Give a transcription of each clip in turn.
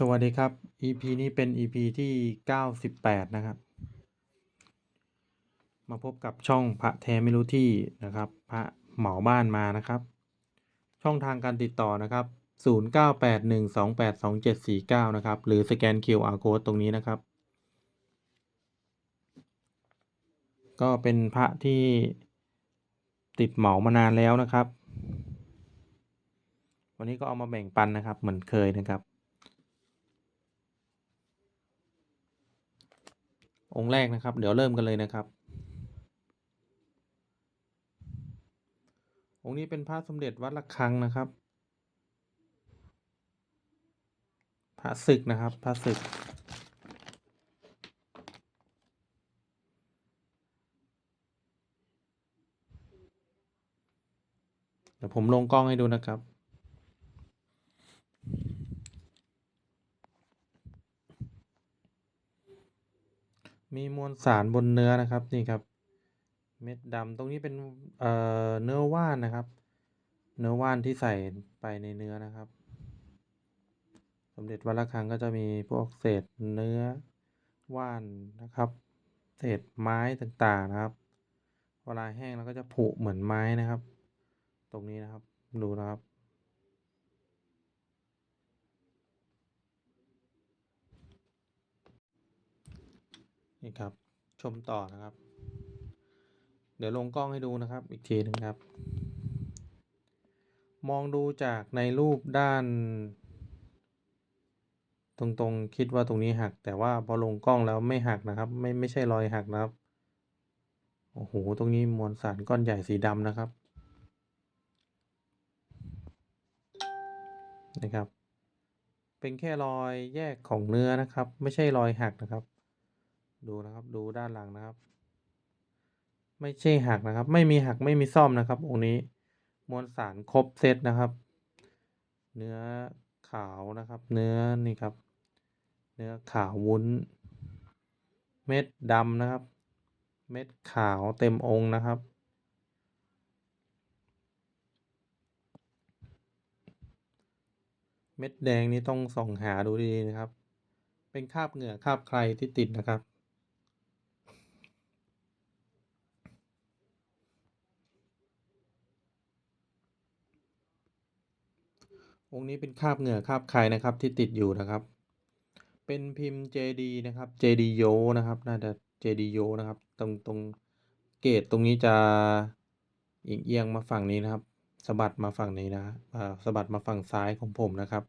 สวัสดีครับ EP นี้เป็น EP ที่ 98 นะครับ มาพบกับช่องพระแท้ไม่รู้ที่นะครับ พระเหมาบ้านมานะครับ ช่องทางการติดต่อนะครับ 0981282749 นะครับ หรือสแกน QR Code ตรงนี้นะครับ ก็เป็นพระที่ติดเหมามานานแล้วนะครับ วันนี้ก็เอามาแบ่งปันนะครับ เหมือนเคยนะครับ องค์แรกนะครับ เดี๋ยวเริ่มกันเลยนะครับ องค์นี้เป็นพระสมเด็จวัดระฆังนะครับ พระศึกนะครับ พระศึก เดี๋ยวผมลงกล้องให้ดูนะครับ มีมวลสารบนเนื้อนะครับนี่ครับ เม็ดดำตรงนี้เป็นเอ่อเนื้อว่านนะครับ เนื้อว่านที่ใส่ไปในเนื้อนะครับ สมเด็จวัดระฆังก็จะมีพวกเศษเนื้อว่านนะครับ เศษไม้ต่างๆนะครับ เวลาแห้งแล้วก็จะผุเหมือนไม้นะครับ ตรงนี้นะครับดูนะครับ นี่ครับ ชมต่อนะครับ เดี๋ยวลงกล้องให้ดูนะครับ อีกทีหนึงครับ มองดูจากในรูปด้าน ตรงๆคิดว่าตรงนี้หัก แต่ว่าพอลงกล้องแล้วไม่หักนะครับ ไม่ไม่ใช่รอยหักนะครับโอ้โห ตรงนี้มวลสารก้อนใหญ่สีดำนะครับ นะครับ เป็นแค่รอยแยกของเนื้อนะครับ ไม่ใช่รอยหักนะครับ ดูนะครับดูด้านหลังนะครับ ไม่ใช่หักนะครับ ไม่มีหักไม่มีซ่อมนะครับองค์นี้ มวลสารครบเซตนะครับ เนื้อขาวนะครับ เนื้อนี่ครับ เนื้อขาววุ้น เม็ดดำนะครับ เม็ดขาวเต็มองค์นะครับเม็ดแดงนี้ต้องส่องหาดูดีๆนะครับ เป็นคราบเหงื่อคราบใครที่ติดนะครับ องนี้เป็นคาบเหงื่อคาบใครนะครับที่ติดอยู่นะครับ เป็นพิมพ์ JD นะครับ JD โยนะครับน่าจะ JD โยนะครับ ตรงตรงเกตตรงนี้จะเอียงเอียงมาฝั่งนี้นะครับสะบัดมาฝั่งนี้นะอ่าสะบัดมาฝั่งซ้ายของผมนะครับ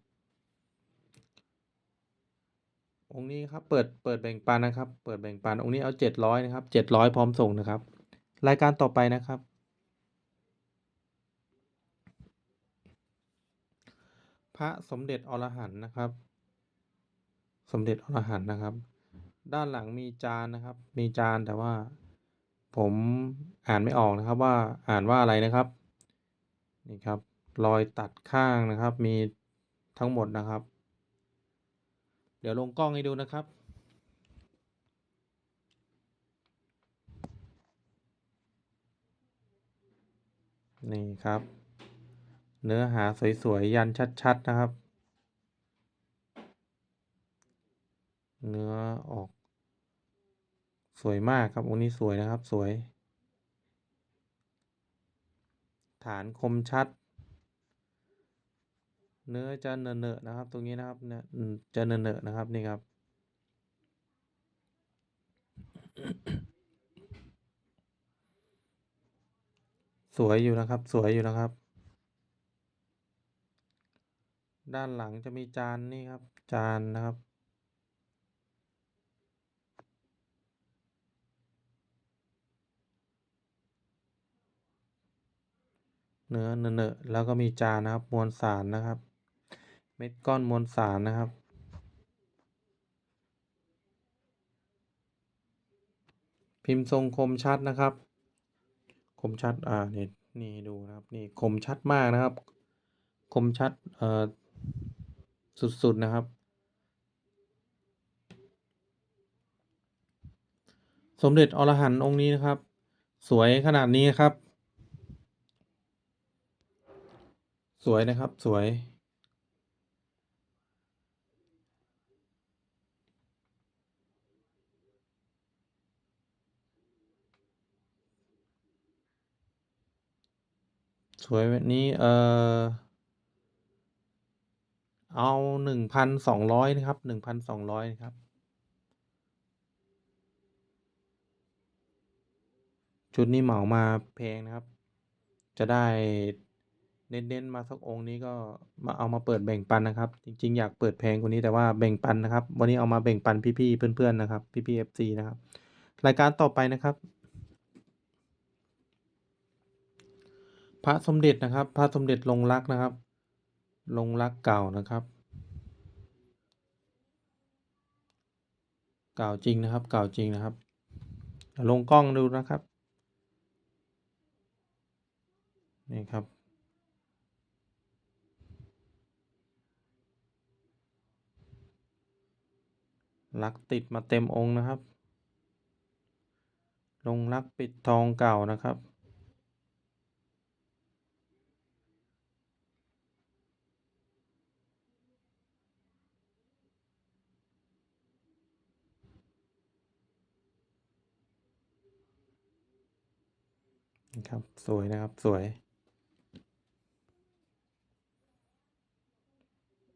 องค์นี้ครับเปิดเปิดแบ่งปันนะครับ เปิดแบ่งปันองค์นี้เอาเจ็ดร้อยนะครับเจ็ดร้อยพร้อมส่งนะครับ รายการต่อไปนะครับ พระสมเด็จอรหันต์นะครับ สมเด็จอรหันต์นะครับ ด้านหลังมีจานนะครับ มีจานแต่ว่า ผมอ่านไม่ออกนะครับว่าอ่านว่าอะไรนะครับ นี่ครับ รอยตัดข้างนะครับ มีทั้งหมดนะครับ เดี๋ยวลงกล้องให้ดูนะครับนี่ครับ เนื้อหาสวยๆ ยันชัดๆ นะครับ เนื้อออก สวยมากครับองค์นี้สวยนะครับสวย ฐานคมชัด เนื้อจะเนอะๆนะครับ ตรงนี้นะครับเนี่ยอืมจะเนอะๆนะครับนี่ครับสวยอยู่นะครับ สวยอยู่นะครับ ด้านหลังจะมีจานนี่ครับ จานนะครับ เนื้อเนอะๆแล้วก็มีจานนะครับ มวลสารนะครับ เม็ดก้อนมวลสารนะครับพิมพ์ทรงคมชัดนะครับ คมชัด อ่า นี่ นี่ดูนะครับ นี่ คมชัดมากนะครับ คมชัด เอ่อ สุดๆนะครับ สมเด็จอรหันต์องค์นี้นะครับ สวยขนาดนี้ครับ สวยนะครับสวยสวยแบบนี้ เอ่อ เอา1,200นสองร้อยนะครับ1,200นะครับ ชุดนี้เหมามาแพงนะครับ จะได้เน้นๆมาสักองค์นี้ก็มาเอามาเปิดแบ่งปันนะครับ จริง ๆ อยากเปิดแพงกว่านี้แต่ว่าแบ่งปันนะครับ วันนี้เอามาแบ่งปันพี่ๆเพื่อนๆนะครับ พี่ๆ FC นะครับ รายการต่อไปนะครับ พระสมเด็จนะครับ พระสมเด็จลงรักนะครับ ลงรักเก่านะครับ เก่าจริงนะครับ เก่าจริงนะครับ ลงกล้องดูนะครับ นี่ครับรักติดมาเต็มองค์นะครับ ลงรักปิดทองเก่านะครับ ครับ สวยนะครับสวย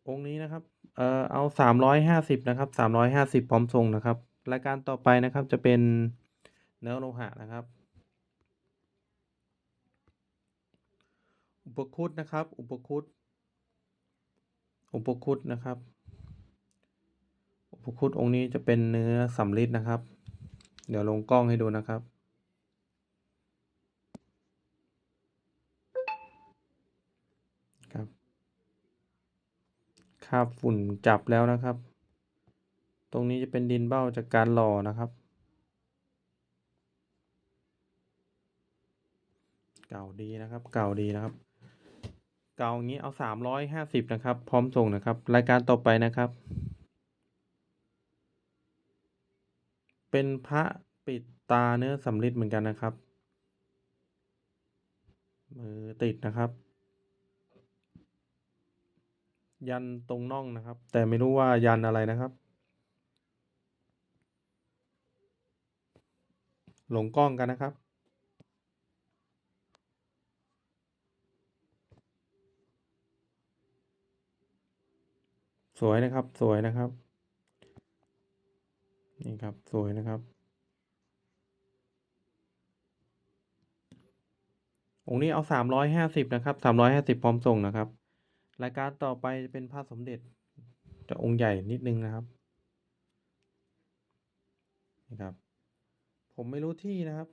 องค์นี้นะครับเอ่อเอา350นะครับ350พร้อมส่งนะครับ รายการต่อไปนะครับจะเป็นเนื้อโลหะนะครับ อุปคุตนะครับ อุปคุตอุปคุตนะครับ อุปคุตองค์นี้จะเป็นเนื้อสำริดนะครับ เดี๋ยวลงกล้องให้ดูนะครับ คราบฝุ่นจับแล้วนะครับ ตรงนี้จะเป็นดินเบ้าจากการหล่อนะครับ เก่าดีนะครับ เก่าดีนะครับ เก่าอย่างงี้เอา350นะครับ พร้อมส่งนะครับ รายการต่อไปนะครับ เป็นพระปิดตาเนื้อสำริดเหมือนกันนะครับ มือติดนะครับ ยันตรงน่องนะครับ แต่ไม่รู้ว่ายันอะไรนะครับ หลงกล้องกันนะครับ สวยนะครับสวยนะครับ นี่ครับสวยนะครับ องค์นี้เอา 350 นะครับ 350 พร้อมส่งนะครับ รายการต่อไปจะเป็นพระสมเด็จจะองค์ใหญ่นิดนึงนะครับนี่ครับ ผมไม่รู้ที่นะครับ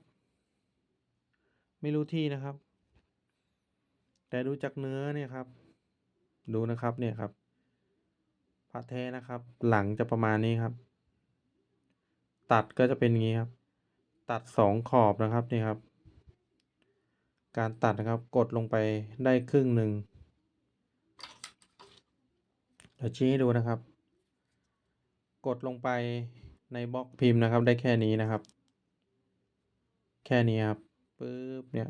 ไม่รู้ที่นะครับ แต่ดูจากเนื้อเนี่ยครับ ดูนะครับเนี่ยครับพระแท้นะครับ หลังจะประมาณนี้ครับ ตัดก็จะเป็นอย่างงี้ครับ ตัด2ขอบนะครับนี่ครับ การตัดนะครับกดลงไปได้ครึ่งหนึ่ง เดี๋ยวชี้ให้ดูนะครับ กดลงไปในบล็อกพิมพ์นะครับ ได้แค่นี้นะครับ แค่นี้ครับปึ๊บเนี่ย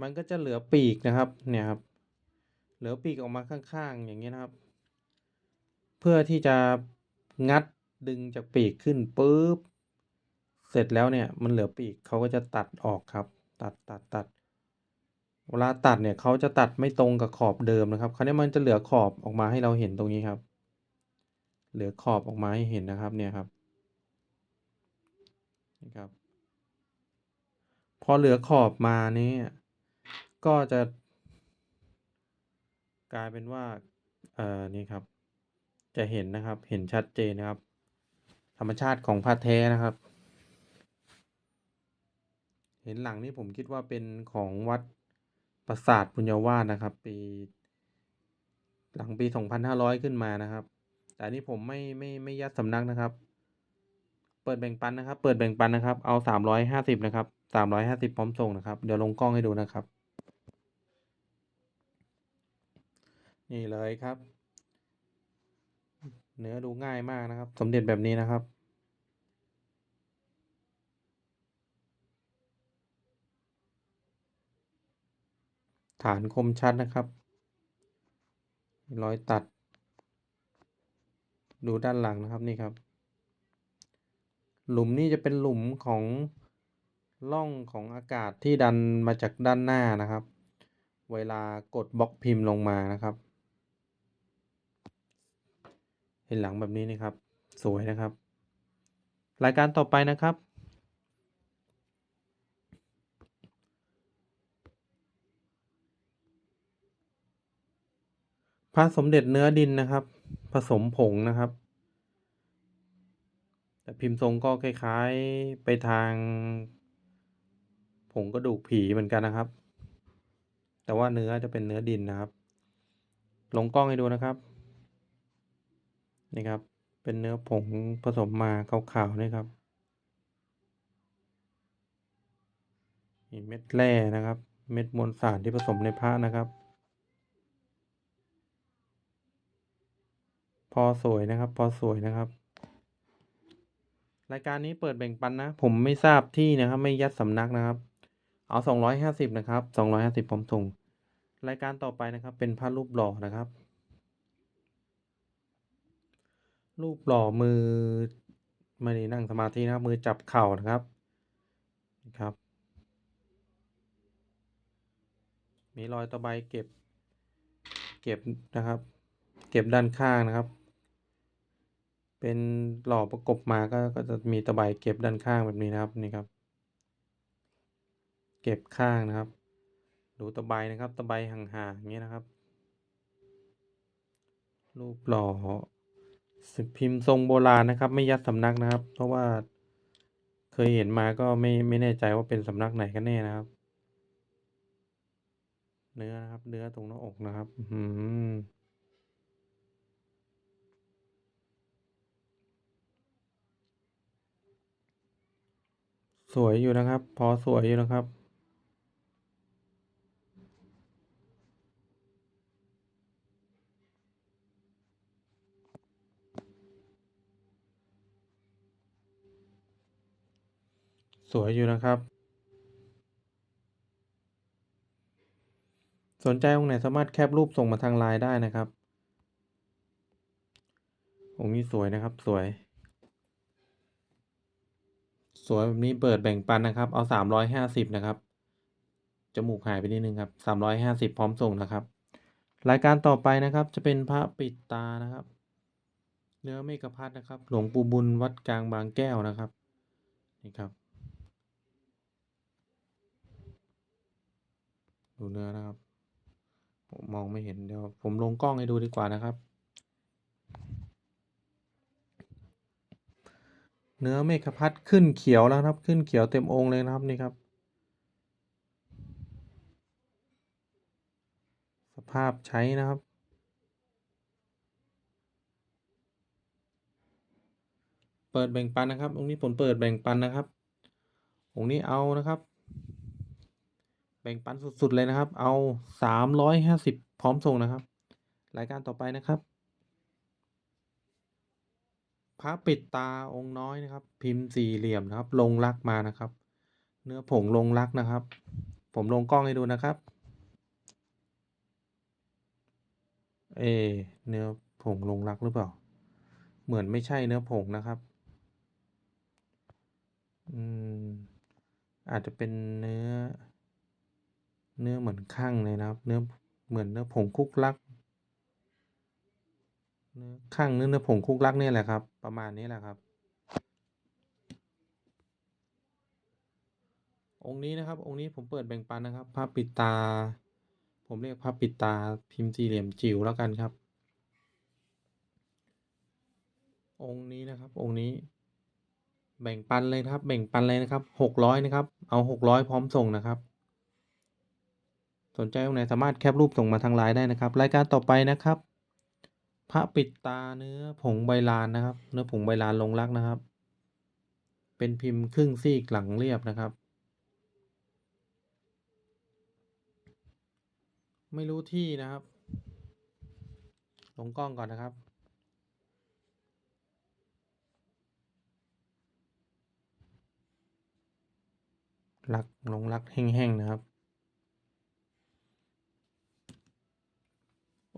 มันก็จะเหลือปีกนะครับเนี่ยครับเหลือปีกออกมาข้างๆอย่างงี้นะครับ เพื่อที่จะงัดดึงจากปีกขึ้นปึ๊บเสร็จแล้วเนี่ยมันเหลือปีกเขาก็จะตัดออกครับ ตัดตัดตัด เวลาตัดเนี่ยเขาจะตัดไม่ตรงกับขอบเดิมนะครับคราวนี้มันจะเหลือขอบออกมาให้เราเห็นตรงนี้ครับ เหลือขอบออกมาให้เห็นนะครับเนี่ยครับนี่ครับ พอเหลือขอบมาเนี่ยก็จะ กลายเป็นว่าเอ่อนี่ครับ จะเห็นนะครับเห็นชัดเจนนะครับ ธรรมชาติของพระแท้นะครับ เห็นหลังนี้ผมคิดว่าเป็นของวัด ปราสาทปุญญาวาสนะครับ ปี หลังปี 2500 ขึ้นมานะครับ แต่นี้ผมไม่ไม่ไม่ยัดสำนักนะครับ เปิดแบ่งปันนะครับ เปิดแบ่งปันนะครับ เอา 350 นะครับ 350 พร้อมส่งนะครับ เดี๋ยวลงกล้องให้ดูนะครับ นี่เลยครับ เนื้อดูง่ายมากนะครับ สมเด็จแบบนี้นะครับ ฐานคมชัดนะครับ รอยตัด ดูด้านหลังนะครับนี่ครับ หลุมนี่จะเป็นหลุมของร่องของอากาศที่ดันมาจากด้านหน้านะครับ เวลากดบล็อกพิมพ์ลงมานะครับ เห็นหลังแบบนี้นี่ครับ สวยนะครับ รายการต่อไปนะครับ พระสมเด็จเนื้อดินนะครับ ผสมผงนะครับ แต่พิมพ์ทรงก็คล้ายๆไปทางผงกระดูกผีเหมือนกันนะครับ แต่ว่าเนื้อจะเป็นเนื้อดินนะครับ ลงกล้องให้ดูนะครับ นี่ครับ เป็นเนื้อผงผสมมาขาวๆนี่ครับนี่เม็ดแร่นะครับ เม็ดมวลสารที่ผสมในพระนะครับ พอสวยนะครับ พอสวยนะครับ รายการนี้เปิดแบ่งปันนะ ผมไม่ทราบที่นะครับ ไม่ยัดสำนักนะครับ เอาสองร้อยห้าสิบนะครับสองร้อยห้าสิบผมส่ง รายการต่อไปนะครับ เป็นพระรูปหล่อนะครับ รูปหล่อมือไม่ได้นั่งสมาธินะครับมือจับเข่านะครับนะครับ มีรอยตะไบเก็บ เก็บนะครับ เก็บด้านข้างนะครับ เป็นหล่อประกบมาก็ก็จะมีตะไบเก็บด้านข้างแบบนี้นะครับนี่ครับ เก็บข้างนะครับ ดูตะไบนะครับ ตะไบห่างๆอย่างนี้นะครับ รูปหล่อสึกพิมพ์ทรงโบราณนะครับ ไม่ยัดสำนักนะครับ เพราะว่าเคยเห็นมาก็ไม่ไม่แน่ใจว่าเป็นสำนักไหนกันแน่นะครับ เนื้อนะครับ เนื้อตรงหน้าอกนะครับ อือ สวยอยู่นะครับ พอสวยอยู่นะครับสวยอยู่นะครับ สนใจองค์ไหนสามารถแคปรูปส่งมาทางไลน์ได้นะครับ องค์นี้สวยนะครับสวย สวยแบบนี้เปิดแบ่งปันนะครับ เอาสามร้อยห้าสิบนะครับ จมูกหายไปนิดนึงครับสามร้อยห้าสิบพร้อมส่งนะครับ รายการต่อไปนะครับ จะเป็นพระปิดตานะครับ เนื้อเมฆพัทนะครับ หลวงปู่บุญวัดกลางบางแก้วนะครับ นี่ครับ ดูเนื้อนะครับ ผมมองไม่เห็นเดี๋ยวผมลงกล้องให้ดูดีกว่านะครับ เนื้อเมฆพัดขึ้นเขียวแล้วครับ ขึ้นเขียวเต็มองค์เลยนะครับนี่ครับ สภาพใช้นะครับ เปิดแบ่งปันนะครับ องค์นี้ผลเปิดแบ่งปันนะครับ องค์นี้เอานะครับ แบ่งปันสุดๆเลยนะครับ เอาสามร้อยห้าสิบพร้อมส่งนะครับ รายการต่อไปนะครับ พระปิดตาองค์น้อยนะครับ พิมพ์สี่เหลี่ยมนะครับ ลงรักมานะครับ เนื้อผงลงรักนะครับ ผมลงกล้องให้ดูนะครับ เอ เนื้อผงลงรักหรือเปล่า เหมือนไม่ใช่เนื้อผงนะครับ อืม อาจจะเป็นเนื้อ เนื้อเหมือนข้างเลยนะครับ เนื้อเหมือนเนื้อผงคุกลัก ข้างเนื้อเนื้อผงคุกลักเนี่ยแหละครับ ประมาณนี้แหละครับ องค์นี้นะครับ องค์นี้ผมเปิดแบ่งปันนะครับพระปิดตา ผมเรียกพระปิดตาพิมพ์สี่เหลี่ยมจิ๋วแล้วกันครับ องค์นี้นะครับ องค์นี้ แบ่งปันเลยครับ แบ่งปันเลยนะครับหกร้อยนะครับ เอาหกร้อยพร้อมส่งนะครับสนใจองค์ไหนสามารถแคปรูปส่งมาทางไลน์ได้นะครับ รายการต่อไปนะครับ พระปิดตาเนื้อผงใบลานนะครับ เนื้อผงใบลานลงรักนะครับ เป็นพิมพ์ครึ่งซีกหลังเรียบนะครับ ไม่รู้ที่นะครับ ลงกล้องก่อนนะครับรักลงรักแห้งๆนะครับ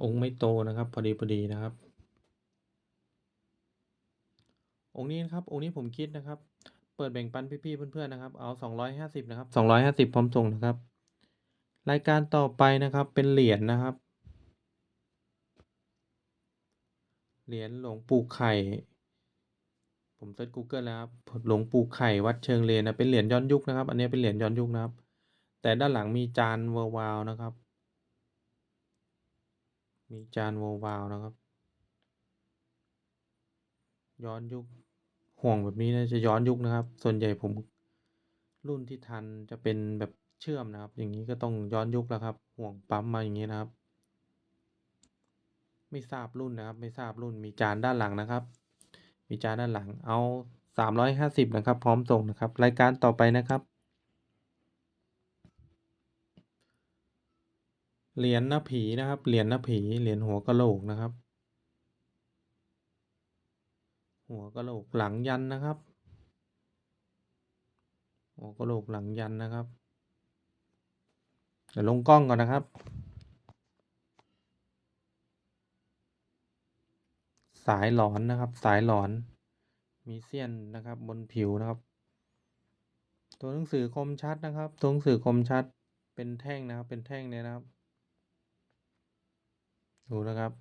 องค์ไม่โตนะครับ พอดีพอดีนะครับ องค์นี้นะครับ องค์นี้ผมคิดนะครับ เปิดแบ่งปันพี่ๆเพื่อนๆนะครับ เอาสองร้อยห้าสิบนะครับสองร้อยห้าสิบพร้อมส่งนะครับ รายการต่อไปนะครับเป็นเหรียญนะครับ เหรียญหลวงปู่ไข่ ผมเซิร์ชกูเกิลแล้วครับหลวงปู่ไข่วัดเชิงเลนนะเป็นเหรียญย้อนยุคนะครับ อันนี้เป็นเหรียญย้อนยุคนะครับ แต่ด้านหลังมีจานวาวๆนะครับ มีจานวาวนะครับ ย้อนยุคห่วงแบบนี้น่าจะย้อนยุคนะครับ ส่วนใหญ่ผมรุ่นที่ทันจะเป็นแบบเชื่อมนะครับ อย่างงี้ก็ต้องย้อนยุคแล้วครับ ห่วงปั๊มมาอย่างงี้นะครับ ไม่ทราบรุ่นนะครับ ไม่ทราบรุ่นมีจานด้านหลังนะครับ มีจานด้านหลังเอา 350 นะครับ พร้อมส่งนะครับ รายการต่อไปนะครับ เหรียญน้าผีนะครับ เหรียญน้าผี เหรียญหัวกะโหลกนะครับ หัวกะโหลกหลังยันนะครับ หัวกะโหลกหลังยันนะครับ เดี๋ยวลงกล้องก่อนนะครับ สายหลอนนะครับ สายหลอน มีเสี้ยนนะครับ บนผิวนะครับ ตัวหนังสือคมชัดนะครับ ตัวหนังสือคมชัด เป็นแท่งนะครับ เป็นแท่งเลยนะครับ ดูนะครับ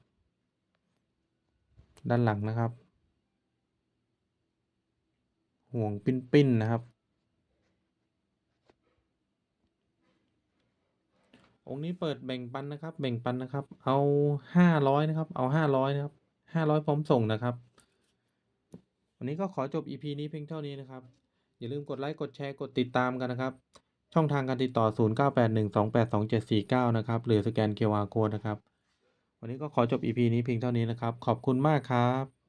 ด้านหลังนะครับ ห่วงปิ้นๆนะครับ องค์นี้เปิดแบ่งปันนะครับ แบ่งปันนะครับ เอา500นะครับ เอา500นะครับ500พร้อมส่งนะครับ วันนี้ก็ขอจบ EP นี้เพียงเท่านี้นะครับ อย่าลืมกดไลค์กดแชร์กดติดตามกันนะครับช่องทางการติดต่อ 0981282749 นะครับ หรือสแกน QR Code นะครับ วันนี้ก็ขอจบ EP นี้เพียงเท่านี้นะครับ ขอบคุณมากครับ